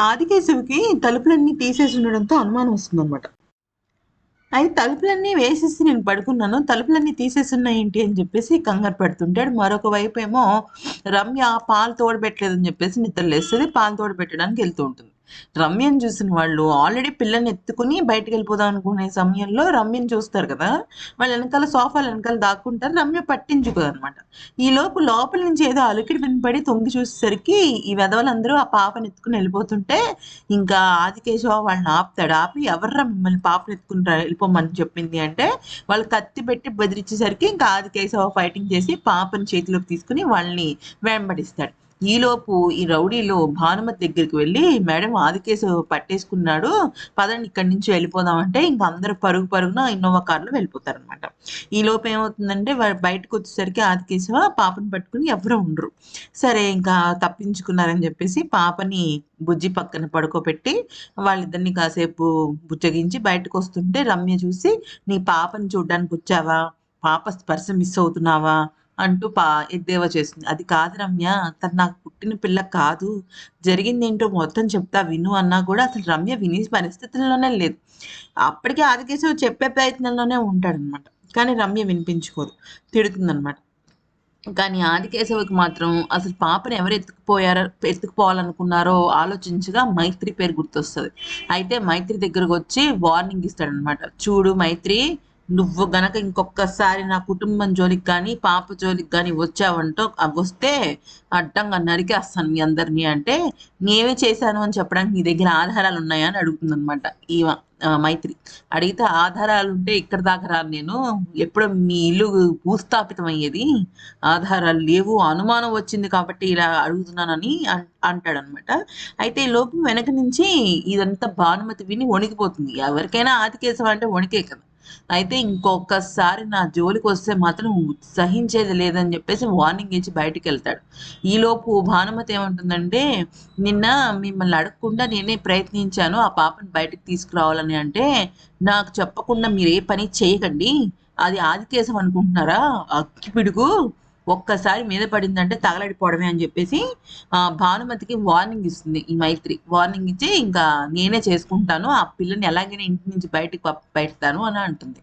ఆదికేశవికి తలుపులన్నీ తీసేసి ఉండడంతో అనుమానం వస్తుందన్నమాట. అయితే తలుపులన్నీ వేసేసి నేను పడుకున్నాను. తలుపులన్నీ తీసేసి ఏంటి? అని చెప్పేసి కంగారు పెడుతుంటాడు. మరొక వైపు ఏమో రమ్య పాలు తోడబెట్టలేదని చెప్పేసి నిద్ర లేస్తుంది పాలు తోడబెట్టడానికి వెళ్తూ ఉంటుంది. రమ్యను చూసిన వాళ్ళు ఆల్రెడీ పిల్లని ఎత్తుకుని బయటకు వెళ్ళిపోదాం అనుకునే సమయంలో రమ్యను చూస్తారు కదా? వాళ్ళ వెనకాల సోఫాలు వెనకాల దాక్కుంటారు. రమ్య పట్టించుకోదు అనమాట ఈ లోపు లోపల నుంచి ఏదో అలకిడి వినపడి తొంగి చూసేసరికి ఈ వెధవలందరూ ఆ పాపని ఎత్తుకుని వెళ్ళిపోతుంటే ఇంకా ఆదికేశవ వాళ్ళని ఆపుతాడు. ఆపి ఎవర్రా మిమ్మల్ని పాపను ఎత్తుకుని వెళ్ళిపోమని చెప్పింది అంటే వాళ్ళు కత్తి పెట్టి బెదిరించేసరికి ఇంకా ఆదికేశవ ఫైటింగ్ చేసి పాపని చేతిలోకి తీసుకుని వాళ్ళని వెంబడిస్తాడు. ఈలోపు ఈ రౌడీలో భానుమతి దగ్గరికి వెళ్ళి మేడం ఆదికేసు పట్టేసుకున్నాడు పదండి ఇక్కడి నుంచి వెళ్ళిపోదాం అంటే ఇంక అందరూ పరుగు పరుగున ఇన్నోవా కార్లో వెళ్ళిపోతారు అనమాట ఈలోపు ఏమవుతుందంటే బయటకు వచ్చేసరికి ఆదికేశవ పాపని పట్టుకుని ఎవరు ఉండరు. సరే ఇంకా తప్పించుకున్నారని చెప్పేసి పాపని బుజ్జి పక్కన పడుకోబెట్టి వాళ్ళిద్దరిని కాసేపు బుచ్చగించి బయటకు వస్తుంటే రమ్య చూసి నీ పాపని చూడడానికి వచ్చావా పాప స్పర్శ మిస్ అవుతున్నావా? అంటూ పా ఎద్దేవా చేసింది అది కాదు రమ్య తను నాకు పుట్టిన పిల్ల కాదు. జరిగింది ఏంటో మొత్తం చెప్తా విను అన్నా కూడా అసలు రమ్య విని పరిస్థితుల్లోనే లేదు. అప్పటికే ఆదికేశవ్ చెప్పే ప్రయత్నంలోనే ఉంటాడనమాట. కానీ రమ్య వినిపించుకోదు. తిడుతుందనమాట. కానీ ఆదికేశవకి మాత్రం అసలు పాపను ఎవరు ఎత్తుకుపోయారో ఎత్తుకుపోవాలనుకున్నారో ఆలోచించగా మైత్రి పేరు గుర్తొస్తుంది. అయితే మైత్రి దగ్గరకు వచ్చి వార్నింగ్ ఇస్తాడనమాట. చూడు మైత్రి నువ్వు గనక ఇంకొకసారి నా కుటుంబం జోలికి కానీ పాప జోలికి కానీ వచ్చావంటో అవి వస్తే అడ్డంగా నరికేస్తాను మీ అందరినీ అంటే నేనే చేశాను అని చెప్పడానికి నీ దగ్గర ఆధారాలు ఉన్నాయా అని అడుగుతుంది అనమాట ఈ మైత్రి. అడిగితే ఆధారాలు ఉంటే ఇక్కడ దాకా రాను నేను. ఎప్పుడో మీ ఇల్లు భూస్థాపితం అయ్యేది. ఆధారాలు లేవు అనుమానం వచ్చింది కాబట్టి ఇలా అడుగుతున్నానని అంటాడనమాట అయితే ఈ లోపు వెనక నుంచి ఇదంతా భానుమతి విని వణికిపోతుంది. ఎవరికైనా ఆతికేశం అంటే వణికే కదా. అయితే ఇంకొకసారి నా జోలికి వస్తే మాత్రం సహించేది లేదని చెప్పేసి వార్నింగ్ ఇచ్చి బయటికి వెళ్తాడు ఈలోపు భానుమతి ఏమంటుందంటే నిన్న మిమ్మల్ని అడగకుండా నేనే ప్రయత్నించాను ఆ పాపని బయటకు తీసుకురావాలని అంటే నాకు చెప్పకుండా మీరు ఏ పని చేయకండి. అది ఆదికేశం అనుకుంటున్నారా? అక్కి పిడుగు. ఒక్కసారి మీద పడిందంటే తగలడిపోవడమే అని చెప్పేసి ఆ భానుమతికి వార్నింగ్ ఇస్తుంది. ఈ మైత్రి వార్నింగ్ ఇచ్చి ఇంకా నేనే చేసుకుంటాను ఆ పిల్లని ఎలాగైనా ఇంటి నుంచి బయటకు పెడతాను అని అంటుంది.